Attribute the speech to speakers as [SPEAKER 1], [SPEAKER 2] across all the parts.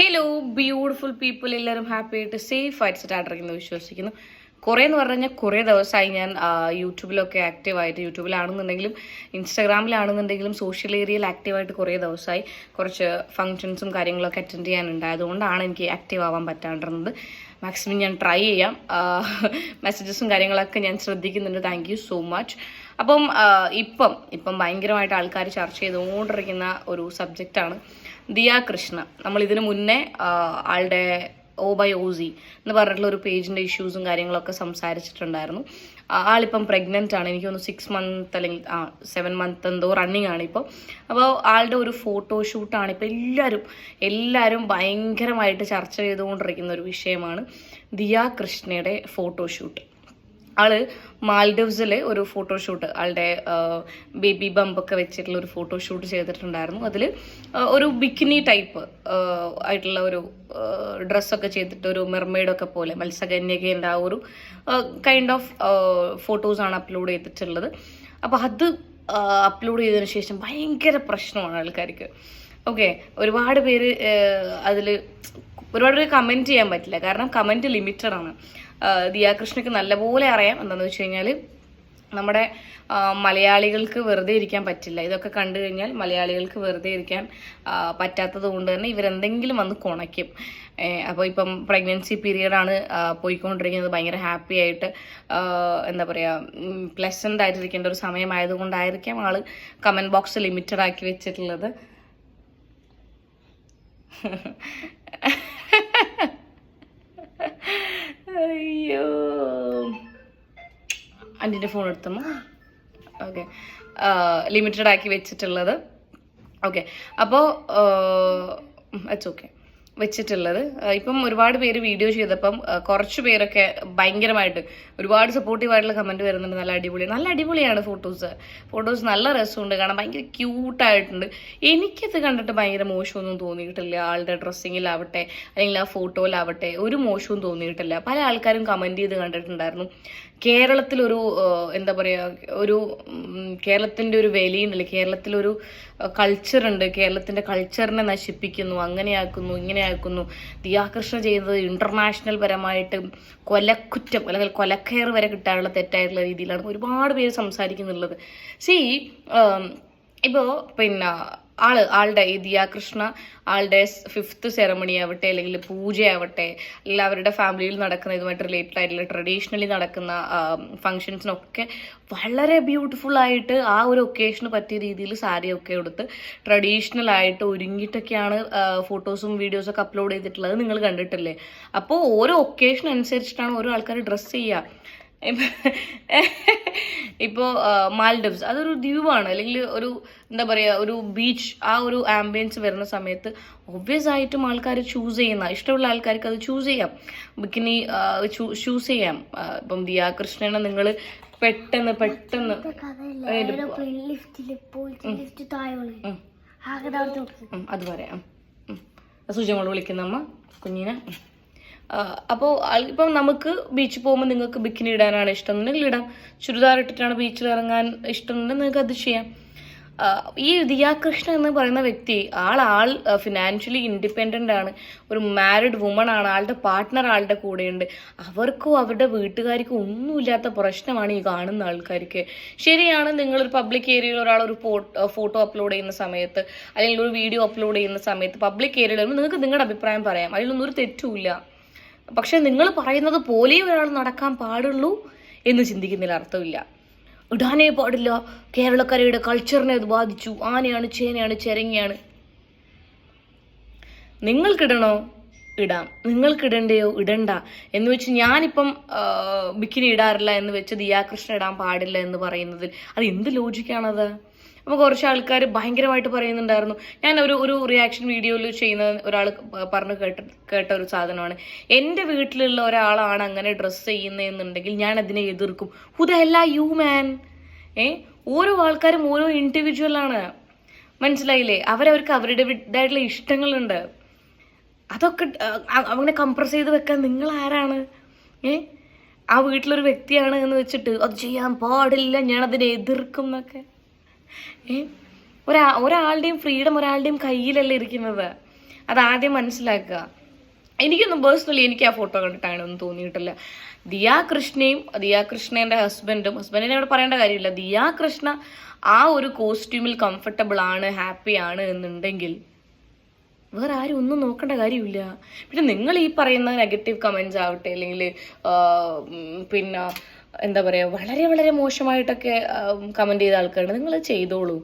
[SPEAKER 1] Hello beautiful people എല്ലാവരും happy ആയിട്ട് safe ആയിട്ട് സ്റ്റാർട്ടിരിക്കുന്നു വിശ്വസിക്കുന്നു. കുറേ എന്ന് പറഞ്ഞു കഴിഞ്ഞാൽ കുറേ ദിവസമായി ഞാൻ യൂട്യൂബിലൊക്കെ ആക്റ്റീവായിട്ട് യൂട്യൂബിലാണെന്നുണ്ടെങ്കിലും ഇൻസ്റ്റാഗ്രാമിലാണെന്നുണ്ടെങ്കിലും സോഷ്യൽ ഏരിയയിൽ ആക്റ്റീവായിട്ട് കുറേ ദിവസമായി കുറച്ച് ഫങ്ഷൻസും കാര്യങ്ങളൊക്കെ അറ്റൻഡ് ചെയ്യാനുണ്ടായത് അതുകൊണ്ടാണ് എനിക്ക് ആക്റ്റീവ് ആവാൻ പറ്റാണ്ടിരുന്നത്. മാക്സിമം ഞാൻ ട്രൈ ചെയ്യാം. മെസ്സേജസും കാര്യങ്ങളൊക്കെ ഞാൻ ശ്രദ്ധിക്കുന്നുണ്ട്. താങ്ക് യു സോ മച്ച് അപ്പം ഇപ്പം ഇപ്പം ഭയങ്കരമായിട്ട് ആൾക്കാർ ചർച്ച ചെയ്തുകൊണ്ടിരിക്കുന്ന ഒരു സബ്ജക്റ്റാണ് ദിയ കൃഷ്ണ. നമ്മൾ ഇതിനു മുന്നേ ആളുടെ ഓ ബൈ ഓസി എന്ന് പറഞ്ഞിട്ടുള്ള ഒരു പേജിന്റെ ഇഷ്യൂസും കാര്യങ്ങളൊക്കെ സംസാരിച്ചിട്ടുണ്ടായിരുന്നു. ആളിപ്പം പ്രഗ്നന്റ് ആണ്. എനിക്ക് തോന്നുന്നു സിക്സ് മന്ത് അല്ലെങ്കിൽ ആ സെവൻ മന്ത് എന്തോ റണ്ണിങ് ആണ് ഇപ്പോൾ അപ്പോൾ ആളുടെ ഒരു ഫോട്ടോ ഫോട്ടോഷൂട്ടാണ് ഇപ്പോൾ എല്ലാവരും എല്ലാവരും ഭയങ്കരമായിട്ട് ചർച്ച ചെയ്തുകൊണ്ടിരിക്കുന്ന ഒരു വിഷയമാണ് ദിയ കൃഷ്ണയുടെ ഫോട്ടോഷൂട്ട് ആൾ മാൽഡീവ്സിലെ ഒരു ഫോട്ടോഷൂട്ട് ആളുടെ ബേബി ബമ്പൊക്കെ വെച്ചിട്ടുള്ള ഒരു ഫോട്ടോഷൂട്ട് ചെയ്തിട്ടുണ്ടായിരുന്നു. അതിൽ ഒരു ബിക്കിനി ടൈപ്പ് ആയിട്ടുള്ള ഒരു ഡ്രസ്സൊക്കെ ചെയ്തിട്ട് ഒരു മെർമെയ്ഡൊക്കെ പോലെ മത്സ്യകന്യകേന്റെ ആ ഒരു കൈൻഡ് ഓഫ് ഫോട്ടോസാണ് അപ്ലോഡ് ചെയ്തിട്ടുള്ളത്. അപ്പോൾ അത് അപ്ലോഡ് ചെയ്തതിന് ശേഷം ഭയങ്കര പ്രശ്നമാണ് ആൾക്കാർക്ക്. ഓക്കെ ഒരുപാട് പേര് അതിൽ ഒരുപാട് പേര് കമന്റ് ചെയ്യാൻ പറ്റില്ല. കാരണം കമന്റ് ലിമിറ്റഡ് ആണ്. ദിയാകൃഷ്ണയ്ക്ക് നല്ലപോലെ അറിയാം എന്താണെന്ന് വെച്ച് കഴിഞ്ഞാൽ നമ്മുടെ മലയാളികൾക്ക് വെറുതെ ഇരിക്കാൻ പറ്റില്ല. ഇതൊക്കെ കണ്ടു കഴിഞ്ഞാൽ മലയാളികൾക്ക് വെറുതെ ഇരിക്കാൻ പറ്റാത്തത് കൊണ്ട് തന്നെ ഇവരെന്തെങ്കിലും വന്ന് കുണയ്ക്കും. അപ്പോൾ ഇപ്പം പ്രഗ്നൻസി പീരീഡാണ് പോയിക്കൊണ്ടിരിക്കുന്നത്. ഭയങ്കര ഹാപ്പി ആയിട്ട് എന്താ പറയുക പ്ലസന്റ് ആയിട്ടിരിക്കേണ്ട ഒരു സമയമായതുകൊണ്ടായിരിക്കാം ആൾ കമന്റ് ബോക്സ് ലിമിറ്റഡ് ആക്കി വെച്ചിട്ടുള്ളത്. അയ്യോ. അന്റെ ഫോൺ എടുത്തമ്മ. ഓക്കെ ലിമിറ്റഡ് ആക്കി വെച്ചിട്ടുള്ളത്. ഓക്കെ അപ്പോൾ ഇറ്റ്സ് ഓക്കെ വെച്ചിട്ടുള്ളത്. ഇപ്പം ഒരുപാട് പേര് വീഡിയോ ചെയ്തപ്പം കുറച്ച് പേരൊക്കെ ഭയങ്കരമായിട്ട് ഒരുപാട് സപ്പോർട്ടീവ് ആയിട്ടുള്ള കമന്റ് വരുന്നുണ്ട്. നല്ല അടിപൊളി നല്ല അടിപൊളിയാണ് ഫോട്ടോസ് ഫോട്ടോസ് നല്ല രസമുണ്ട് കാണാൻ ഭയങ്കര ക്യൂട്ടായിട്ടുണ്ട് എനിക്കത് കണ്ടിട്ട് ഭയങ്കര മോശമൊന്നും തോന്നിയിട്ടില്ല. ആളുടെ ഡ്രസ്സിങ്ങിലാവട്ടെ അല്ലെങ്കിൽ ആ ഫോട്ടോയിലാവട്ടെ ഒരു മോശവും തോന്നിയിട്ടില്ല. പല ആൾക്കാരും കമന്റ് ചെയ്ത് കണ്ടിട്ടുണ്ടായിരുന്നു. കേരളത്തിലൊരു എന്താ പറയുക ഒരു കേരളത്തിന്റെ ഒരു വിലയുണ്ടല്ലേ? കേരളത്തിലൊരു കൾച്ചർ ഉണ്ട്. കേരളത്തിന്റെ കൾച്ചറിനെ നശിപ്പിക്കുന്നു അങ്ങനെയാക്കുന്നു ഇങ്ങനെയാക്കുന്നു. ദിയാകൃഷ്ണ ചെയ്യുന്നത് ഇന്റർനാഷണൽ പരമായിട്ട് കൊലക്കുറ്റം അല്ലെങ്കിൽ കൊലക്കയർ വരെ കിട്ടാനുള്ള തെറ്റായിട്ടുള്ള രീതിയിലാണ് ഒരുപാട് പേര് സംസാരിക്കുന്നുള്ളത്. സി ഇപ്പോൾ പിന്നെ ആൾ ആളുടെ ഈ ദിയാകൃഷ്ണ ആളുടെ ഫിഫ്ത്ത് സെറമണി ആവട്ടെ അല്ലെങ്കിൽ പൂജയാവട്ടെ അല്ലെങ്കിൽ അവരുടെ ഫാമിലിയിൽ നടക്കുന്ന ഇതുമായിട്ട് റിലേറ്റഡ് ആയിട്ടുള്ള ട്രഡീഷണലി നടക്കുന്ന ഫങ്ഷൻസിനൊക്കെ വളരെ ബ്യൂട്ടിഫുൾ ആയിട്ട് ആ ഒരു ഒക്കേഷന് പറ്റിയ രീതിയിൽ സാരിയൊക്കെ എടുത്ത് ട്രഡീഷണൽ ആയിട്ട് ഒരുങ്ങിയിട്ടൊക്കെയാണ് ഫോട്ടോസും വീഡിയോസൊക്കെ അപ്ലോഡ് ചെയ്തിട്ടുള്ളത് നിങ്ങൾ കണ്ടിട്ടില്ലേ? അപ്പോൾ ഓരോ ഒക്കേഷൻ അനുസരിച്ചിട്ടാണ് ഓരോ ആൾക്കാർ ഡ്രസ്സ് ചെയ്യുക. ഇപ്പോൾ മാൽഡീവ്സ് അതൊരു ദ്വീപാണ്. അല്ലെങ്കിൽ ഒരു എന്താ പറയുക ഒരു ബീച്ച് ആ ഒരു ആംബിയൻസ് വരുന്ന സമയത്ത് ഒബ്വിയസ് ആയിട്ടും ആൾക്കാർ ചൂസ് ചെയ്യുന്ന ഇഷ്ടമുള്ള ആൾക്കാർക്ക് അത് ചൂസ് ചെയ്യാം. ബിക്കിനി ചൂസ് ചെയ്യാം. ഇപ്പം ദിയാ കൃഷ്ണനെ നിങ്ങൾ പെട്ടെന്ന് പെട്ടെന്ന് അത് പറയാം. സുജമോൾ വിളിക്കുന്ന അമ്മ കുഞ്ഞിനെ. അപ്പോൾ ഇപ്പം നമുക്ക് ബീച്ചിൽ പോകുമ്പോൾ നിങ്ങൾക്ക് ബിക്കിനി ഇടാനാണ് ഇഷ്ടം എന്നുണ്ടെങ്കിൽ ഇടാം. ചുരിദാർ ഇട്ടിട്ടാണ് ബീച്ചിൽ ഇറങ്ങാൻ ഇഷ്ടം എന്നുണ്ടെങ്കിൽ നിങ്ങൾക്ക് അത് ചെയ്യാം. ഈ ദിയാകൃഷ്ണ എന്ന് പറയുന്ന വ്യക്തി ആൾ ആൾ ഫിനാൻഷ്യലി ഇൻഡിപെൻഡന്റ് ആണ്. ഒരു മാരിഡ് വുമൺ ആണ്. ആളുടെ പാർട്ട്ണർ ആളുടെ കൂടെയുണ്ട്. അവർക്കും അവരുടെ വീട്ടുകാർക്കും ഒന്നുമില്ലാത്ത പ്രശ്നമാണ് ഈ കാണുന്ന ആൾക്കാർക്ക്. ശരിയാണ് നിങ്ങളൊരു പബ്ലിക് ഏരിയയിൽ ഒരാൾ ഒരു ഫോട്ടോ അപ്ലോഡ് ചെയ്യുന്ന സമയത്ത് അല്ലെങ്കിൽ ഒരു വീഡിയോ അപ്ലോഡ് ചെയ്യുന്ന സമയത്ത് പബ്ലിക് ഏരിയയിൽ നിങ്ങൾക്ക് നിങ്ങളുടെ അഭിപ്രായം പറയാം. അതിലൊന്നും ഒരു തെറ്റുമില്ല. പക്ഷെ നിങ്ങൾ പറയുന്നത് പോലെ ഒരാൾ നടക്കാൻ പാടുള്ളൂ എന്ന് ചിന്തിക്കുന്നതിൽ അർത്ഥമില്ല. ഇടാനേ പാടില്ല. കേരളക്കരയുടെ കൾച്ചറിനെ അത് ബാധിച്ചു. ആനയാണ് ചേനയാണ് ചെരങ്ങയാണ്. നിങ്ങൾക്കിടണോ ഇടാം? നിങ്ങൾക്കിടണ്ടയോ ഇടണ്ട? എന്ന് വെച്ച് ഞാനിപ്പം ബിക്കിനി ഇടാറില്ല എന്ന് വെച്ച് ദിയാകൃഷ്ണ ഇടാൻ പാടില്ല എന്ന് പറയുന്നതിൽ. അത് എന്ത് ലോജിക്കാണത് അപ്പോൾ കുറച്ച് ആൾക്കാർ ഭയങ്കരമായിട്ട് പറയുന്നുണ്ടായിരുന്നു. ഞാൻ ഒരു ഒരു റിയാക്ഷൻ വീഡിയോയിൽ ചെയ്യുന്ന ഒരാൾ പറഞ്ഞു കേട്ട കേട്ട ഒരു സാധനമാണ്. എന്റെ വീട്ടിലുള്ള ഒരാളാണ് അങ്ങനെ ഡ്രസ്സ് ചെയ്യുന്നതെന്നുണ്ടെങ്കിൽ ഞാൻ അതിനെ എതിർക്കും. ഹുദല്ല യു മാൻ ഏ? ഓരോ ആൾക്കാരും ഓരോ ഇൻഡിവിജ്വലാണ് മനസ്സിലായില്ലേ? അവരവർക്ക് അവരുടേതായിട്ടുള്ള ഇഷ്ടങ്ങളുണ്ട്. അതൊക്കെ അങ്ങനെ കംപ്രസ് ചെയ്ത് വെക്കാൻ നിങ്ങൾ ആരാണ്? ഏ? ആ വീട്ടിലൊരു വ്യക്തിയാണ് എന്ന് വെച്ചിട്ട് അത് ചെയ്യാൻ പാടില്ല ഞാൻ അതിനെ എതിർക്കും എന്നൊക്കെ. ഒരാ ഒരാളുടെയും ഫ്രീഡം ഒരാളുടെയും കയ്യിലല്ലേ ഇരിക്കുന്നത്. അതാദ്യം മനസ്സിലാക്കുക. എനിക്കൊന്നും പേഴ്സണലി എനിക്ക് ആ ഫോട്ടോ കണ്ടിട്ടാണ് ഒന്നും തോന്നിയിട്ടില്ല. ദിയാ കൃഷ്ണയും ദിയാ കൃഷ്ണേന്റെ ഹസ്ബൻഡും ഹസ്ബൻഡിനെ ഇവിടെ പറയേണ്ട കാര്യമില്ല. ദിയാ കൃഷ്ണ ആ ഒരു കോസ്റ്റ്യൂമിൽ കംഫർട്ടബിൾ ആണ് ഹാപ്പി ആണ് എന്നുണ്ടെങ്കിൽ വേറെ ആരും ഒന്നും നോക്കേണ്ട കാര്യമില്ല. പിന്നെ നിങ്ങൾ ഈ പറയുന്ന നെഗറ്റീവ് കമൻസ് ആവട്ടെ അല്ലെങ്കിൽ പിന്നെ എന്താ പറയുക വളരെ വളരെ മോശമായിട്ടൊക്കെ കമന്റ് ചെയ്ത ആൾക്കാരുണ്ട്. നിങ്ങൾ ചെയ്തോളൂ.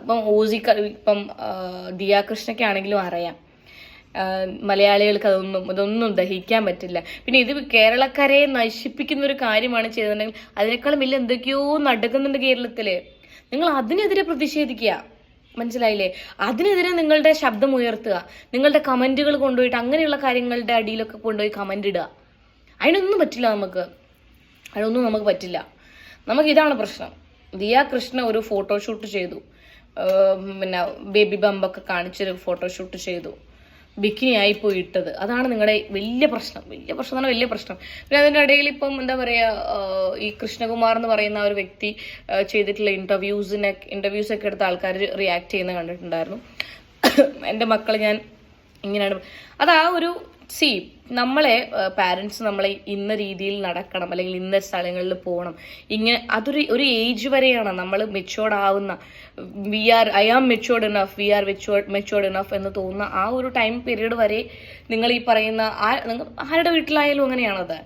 [SPEAKER 1] ഇപ്പം ഓസി ഇപ്പം ദിയാ കൃഷ്ണയ്ക്ക് ആണെങ്കിലും അറിയാം. മലയാളികൾക്ക് അതൊന്നും ഇതൊന്നും ദഹിക്കാൻ പറ്റില്ല. പിന്നെ ഇത് കേരളക്കാരെ നശിപ്പിക്കുന്ന ഒരു കാര്യമാണ് ചെയ്തിട്ടുണ്ടെങ്കിൽ അതിനേക്കാളും വലിയ എന്തൊക്കെയോ നടക്കുന്നുണ്ട് കേരളത്തിൽ. നിങ്ങൾ അതിനെതിരെ പ്രതിഷേധിക്കുക. മനസ്സിലായില്ലേ? അതിനെതിരെ നിങ്ങളുടെ ശബ്ദം ഉയർത്തുക. നിങ്ങളുടെ കമന്റുകൾ കൊണ്ടുപോയിട്ട് അങ്ങനെയുള്ള കാര്യങ്ങളുടെ അടിയിലൊക്കെ കൊണ്ടുപോയി കമന്റ് ഇടുക. അതിനൊന്നും പറ്റില്ല നമുക്ക്. അതിനൊന്നും നമുക്ക് പറ്റില്ല. നമുക്ക് ഇതാണ് പ്രശ്നം. ദിയ കൃഷ്ണ ഒരു ഫോട്ടോഷൂട്ട് ചെയ്തു. പിന്നെ ബേബി ബമ്പൊക്കെ കാണിച്ചൊരു ഫോട്ടോഷൂട്ട് ചെയ്തു. ബിക്കിനിയായി പോയി ഇട്ടത്. അതാണ് നിങ്ങളുടെ വലിയ പ്രശ്നം. വലിയ പ്രശ്നം എന്ന് വലിയ പ്രശ്നം. പിന്നെ അതിന്റെ ഇടയിൽ ഇപ്പം എന്താ പറയുക ഈ കൃഷ്ണകുമാർ എന്ന് പറയുന്ന ഒരു വ്യക്തി ചെയ്തിട്ടുള്ള ഇന്റർവ്യൂസിനെ ഇന്റർവ്യൂസ് ഒക്കെ എടുത്ത ആൾക്കാർ റിയാക്ട് ചെയ്യുന്ന കണ്ടിട്ടുണ്ടായിരുന്നു. എന്റെ മക്കൾ ഞാൻ ഇങ്ങനെയാണ്. അത് ആ ഒരു സി നമ്മളെ പാരൻസ് നമ്മളെ ഇന്ന രീതിയിൽ നടക്കണം അല്ലെങ്കിൽ ഇന്ന സ്ഥലങ്ങളിൽ പോകണം. ഇങ്ങനെ അതൊരു ഒരു ഏജ് വരെയാണ് നമ്മൾ മെച്ചുവേർഡ് ആവുന്ന. We are I am matured enough we are matured matured enough എന്ന് തോന്നുന്ന ആ ഒരു ടൈം പീരീഡ് വരെ നിങ്ങൾ ഈ പറയുന്ന ആരുടെ വീട്ടിലായാലും അങ്ങനെയാണത്.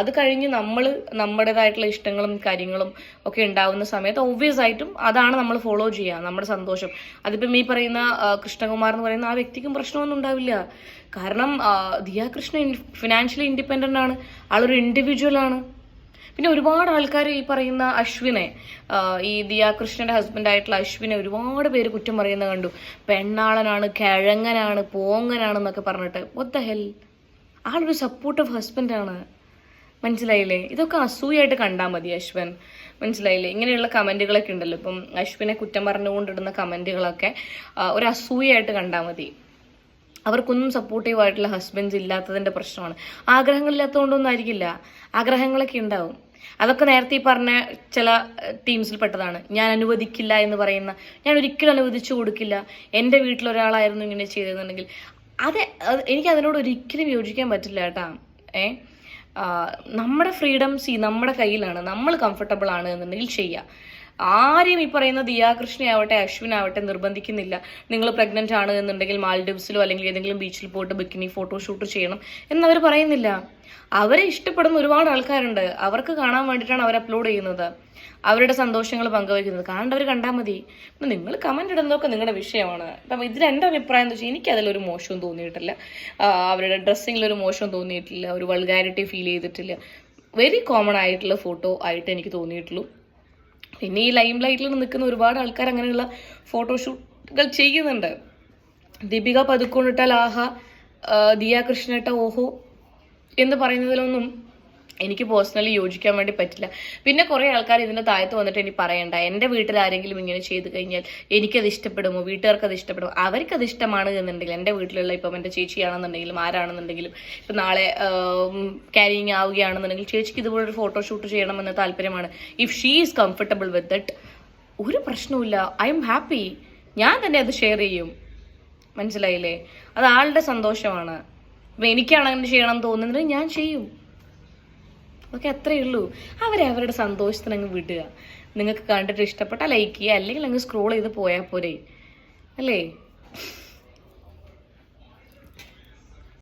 [SPEAKER 1] അത് കഴിഞ്ഞ് നമ്മൾ നമ്മുടേതായിട്ടുള്ള ഇഷ്ടങ്ങളും കാര്യങ്ങളും ഒക്കെ ഉണ്ടാകുന്ന സമയത്ത് ഒബ്വിയസ് ആയിട്ടും അതാണ് നമ്മൾ ഫോളോ ചെയ്യുക നമ്മുടെ സന്തോഷം. അതിപ്പം ഈ പറയുന്ന കൃഷ്ണകുമാർ എന്ന് പറയുന്ന ആ വ്യക്തിക്കും പ്രശ്നമൊന്നും ഉണ്ടാവില്ല. കാരണം ദിയ കൃഷ്ണ ഫിനാൻഷ്യലി ഇൻഡിപെൻഡന്റ് ആണ് ആളൊരു ഇൻഡിവിജ്വൽ ആണ്. പിന്നെ ഒരുപാട് ആൾക്കാർ ഈ പറയുന്ന അശ്വിനെ ഈ ദിയ കൃഷ്ണന്റെ ഹസ്ബൻഡ് ആയിട്ടുള്ള അശ്വിനെ ഒരുപാട് പേര് കുറ്റം പറയുന്നത് കണ്ടു. പെണ്ണാളനാണ് കിഴങ്ങനാണ് പോങ്ങനാണെന്നൊക്കെ പറഞ്ഞിട്ട് ഒത്ത ഹെൽ ആളൊരു സപ്പോർട്ടീവ് ഹസ്ബൻഡാണ് മനസ്സിലായില്ലേ? ഇതൊക്കെ അസൂയായിട്ട് കണ്ടാൽ മതി അശ്വൻ. മനസ്സിലായില്ലേ? ഇങ്ങനെയുള്ള കമന്റുകളൊക്കെ ഉണ്ടല്ലോ. ഇപ്പം അശ്വിനെ കുറ്റം പറഞ്ഞുകൊണ്ടിടുന്ന കമന്റുകളൊക്കെ ഒരു അസൂയായിട്ട് കണ്ടാൽ മതി. അവർക്കൊന്നും സപ്പോർട്ടീവ് ആയിട്ടുള്ള ഹസ്ബൻഡ്സ് ഇല്ലാത്തതിന്റെ പ്രശ്നമാണ്. ആഗ്രഹങ്ങളില്ലാത്തതുകൊണ്ടൊന്നും ആയിരിക്കില്ല ആഗ്രഹങ്ങളൊക്കെ ഉണ്ടാവും. അതൊക്കെ നേരത്തെ ഈ പറഞ്ഞ ചില ടീംസിൽ പെട്ടതാണ്. ഞാൻ അനുവദിക്കില്ല എന്ന് പറയുന്ന ഞാൻ ഒരിക്കലും അനുവദിച്ചു കൊടുക്കില്ല. എന്റെ വീട്ടിലൊരാളായിരുന്നു ഇങ്ങനെ ചെയ്തതെന്നുണ്ടെങ്കിൽ അത് എനിക്ക് അതിനോട് ഒരിക്കലും യോജിക്കാൻ പറ്റില്ല കേട്ടാ. ഏ? ആ, നമ്മുടെ ഫ്രീഡംസ് ഈ നമ്മുടെ കയ്യിലാണ്. നമ്മൾ കംഫർട്ടബിൾ ആണ് എന്നുണ്ടെങ്കിൽ ചെയ്യുക ആരെയും ഈ പറയുന്ന ദിയാകൃഷ്ണയാവട്ടെ അശ്വിനാവട്ടെ നിർബന്ധിക്കുന്നില്ല. നിങ്ങൾ പ്രഗ്നന്റ് ആണ് എന്നുണ്ടെങ്കിൽ മാൽഡീവ്സിലോ അല്ലെങ്കിൽ ഏതെങ്കിലും ബീച്ചിൽ പോയിട്ട് ബിക്കിനി ഫോട്ടോഷൂട്ട് ചെയ്യണം എന്നവർ പറയുന്നില്ല. അവരെ ഇഷ്ടപ്പെടുന്ന ഒരുപാട് ആൾക്കാരുണ്ട്. അവർക്ക് കാണാൻ വേണ്ടിയിട്ടാണ് അവർ അപ്ലോഡ് ചെയ്യുന്നത്. അവരുടെ സന്തോഷങ്ങൾ പങ്കുവയ്ക്കുന്നത്. കാണേണ്ടവർ കണ്ടാൽ മതി. പിന്നെ നിങ്ങൾ കമന്റ് ഇടുന്നതൊക്കെ നിങ്ങളുടെ വിഷയമാണ്. അപ്പം ഇതിൽ എന്റെ അഭിപ്രായം എന്ന് വെച്ചാൽ എനിക്ക് അതിലൊരു മോശവും തോന്നിയിട്ടില്ല. അവരുടെ ഡ്രസ്സിങ്ങിലൊരു മോശവും തോന്നിയിട്ടില്ല. ഒരു വൾഗാരിറ്റി ഫീൽ ചെയ്തിട്ടില്ല. വെരി കോമൺ ആയിട്ടുള്ള ഫോട്ടോ ആയിട്ട് എനിക്ക് തോന്നിയിട്ടുള്ളൂ. പിന്നെ ഈ ലൈം ലൈറ്റിൽ നിൽക്കുന്ന ഒരുപാട് ആൾക്കാർ അങ്ങനെയുള്ള ഫോട്ടോഷൂട്ടുകൾ ചെയ്യുന്നുണ്ട്. ദീപിക പതുക്കോണിട്ട ലാഹ ദിയാ കൃഷ്ണട്ട ഓഹോ എന്ന് പറയുന്നതിലൊന്നും എനിക്ക് പേഴ്സണലി യോജിക്കാൻ വേണ്ടി പറ്റില്ല. പിന്നെ കുറേ ആൾക്കാർ ഇതിന്റെ താഴത്ത് വന്നിട്ട് എനിക്ക് പറയണ്ട. എന്റെ വീട്ടിൽ ആരെങ്കിലും ഇങ്ങനെ ചെയ്തു കഴിഞ്ഞാൽ എനിക്കത് ഇഷ്ടപ്പെടുമോ? വീട്ടുകാർക്ക് അത് ഇഷ്ടപ്പെടുമോ? അത് ഇഷ്ടമാണ് എന്നുണ്ടെങ്കിൽ എന്റെ വീട്ടിലുള്ള ഇപ്പം എന്റെ ചേച്ചിയാണെന്നുണ്ടെങ്കിലും ആരാണെന്നുണ്ടെങ്കിലും ഇപ്പൊ നാളെ ക്യാരിങ് ആവുകയാണെന്നുണ്ടെങ്കിൽ ചേച്ചിക്ക് ഇതുപോലൊരു ഫോട്ടോഷൂട്ട് ചെയ്യണമെന്ന് താല്പര്യമാണ്. If she is comfortable with that ഒരു പ്രശ്നവുമില്ല. ഐ എം ഹാപ്പി ഞാൻ തന്നെ അത് ഷെയർ ചെയ്യും. മനസ്സിലായില്ലേ? അത് ആളുടെ സന്തോഷമാണ്. അപ്പം എനിക്കാണ് അങ്ങനെ ചെയ്യണം തോന്നുന്നത് ഞാൻ ചെയ്യും. ഓക്കെ അത്രയേ ഉള്ളൂ. അവരെ അവരുടെ സന്തോഷത്തിന് അങ്ങ് വിടുക. നിങ്ങൾക്ക് കണ്ടിട്ട് ഇഷ്ടപ്പെട്ടാൽ ലൈക്ക് ചെയ്യുക. അല്ലെങ്കിൽ അങ്ങ് സ്ക്രോൾ ചെയ്ത് പോയാൽ പോരെ. അല്ലേ?